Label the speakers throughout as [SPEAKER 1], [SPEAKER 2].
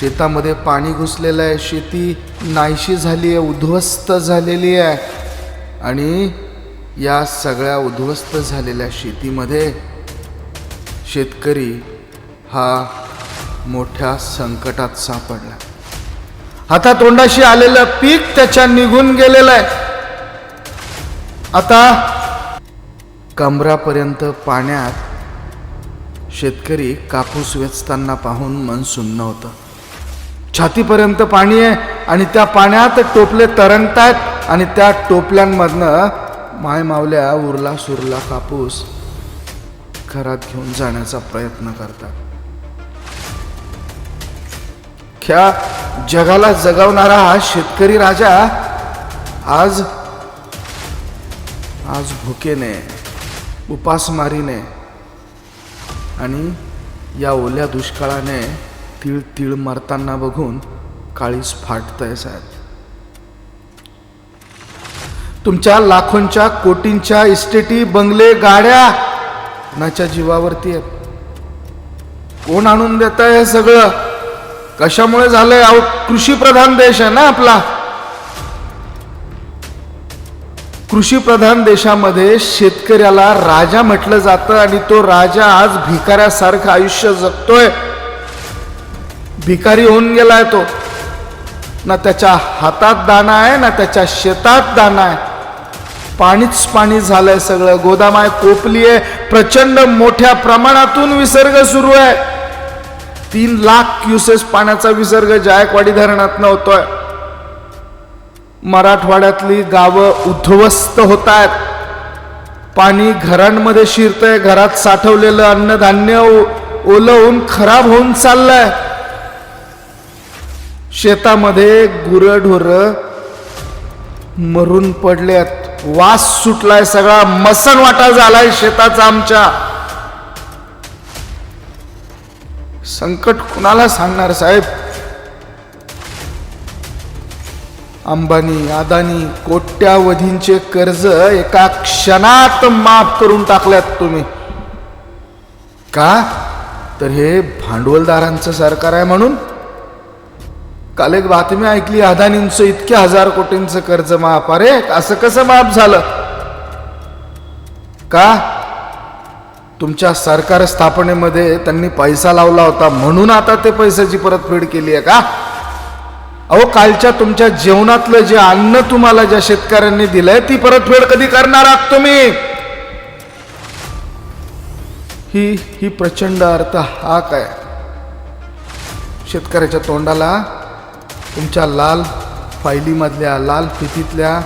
[SPEAKER 1] शेतामध्ये पाणी घुसलेलं आहे शेती नाहीशी झाली आहे उद्ध्वस्त झालेली आहे. आणि या सगळ्या उद्ध्वस्त झालेल्या शेतीमध्ये शेतकरी हा मोठ्या संकटात सापडला. हातातोंडाशी आलेलं पीक त्याच्या निघून गेलेलं आहे. आता कमरापर्यंत पाण्यात शेतकरी कापूस वेचताना पाहून मन सुन्न होतं. छातीपर्यंत पाणी आहे आणि त्या पाण्यात टोपले तरंगतायत आणि त्या टोपल्यांमधनं माय मावल्या उरला सुरला कापूस घरात घेऊन जाण्याचा प्रयत्न करतात. ख्या जगाला जगवणारा हा शेतकरी राजा आज आज भुकेने उपासमारीने आणि या ओल्या दुष्काळाने तीळ तीळ मारताना बघून काळीस फाटतंय साहेब. तुमच्या लाखोंच्या कोटींच्या इस्टेटी बंगले गाड्या नाच्या जीवावरती आहेत? कोण आणून देत हे सगळं? कशामुळे झालंय? अहो कृषी प्रधान देश आहे ना आपला. कृषी प्रधान देशामध्ये शेतकऱ्याला राजा म्हटलं जातं आणि तो राजा आज भिकाऱ्यासारखं आयुष्य जगतोय. भिकारी होऊन गेलाय तो. ना त्याच्या हातात दाना आहे ना त्याच्या शेतात दाना आहे. पाणीच पाणी झालंय सगळं. गोदामाय कोपली आहे. प्रचंड मोठ्या प्रमाणातून विसर्ग सुरू आहे. तीन लाख क्युसेस पाण्याचा विसर्ग जायकवाडी धरणात होतोय. मराठवाड्यातली गावं उद्ध्वस्त होत आहेत पाणी घरांमध्ये शिरतंय. घरात साठवलेलं अन्नधान्य ओ- ओलं होऊन खराब होऊन चाललंय. शेतामध्ये गुरढोर मरून पडलेत. वास सुटलाय सगळा. मसन वाटा झालाय शेताचा आमच्या. संकट कुणाला सांगणार साहेब? अंबानी अदानी कोट्यावधींचे कर्ज एका क्षणात माफ करून टाकल्यात तुम्ही. का? तर हे भांडवलदारांचं सरकार आहे म्हणून? काल एक बातमी ऐकली अदानींचं इतके हजार कोटींचं कर्ज माफ. अरे असं कसं माफ झालं? का? तुमच्या सरकार स्थापनेमध्ये त्यांनी पैसा लावला होता म्हणून आता ते पैशाची परतफेड केली आहे का? अहो कालच्या तुमच्या जेवणातलं जे अन्न तुम्हाला ज्या शेतकऱ्यांनी दिलंय ती परतफेड कधी करणार आहात तुम्ही? ही ही प्रचंड अर्थ हा काय शेतकऱ्याच्या तोंडाला तुमच्या लाल फायलीमधल्या लाल फितीतल्या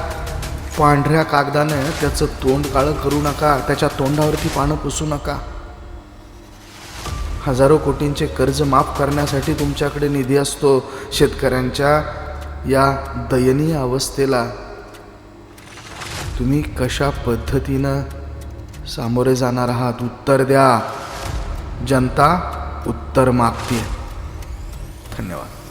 [SPEAKER 1] पांढऱ्या कागदाने त्याचं तोंड काळं करू नका. त्याच्या तोंडावरती पानं पुसू नका. हजारो कोटींचे कर्ज माफ करण्यासाठी तुमच्याकडे निधी असतो. शेतकऱ्यांच्या या दयनीय अवस्थेला तुम्ही कशा पद्धतीनं सामोरे जाणार आहात? उत्तर द्या. जनता उत्तर मागते धन्यवाद.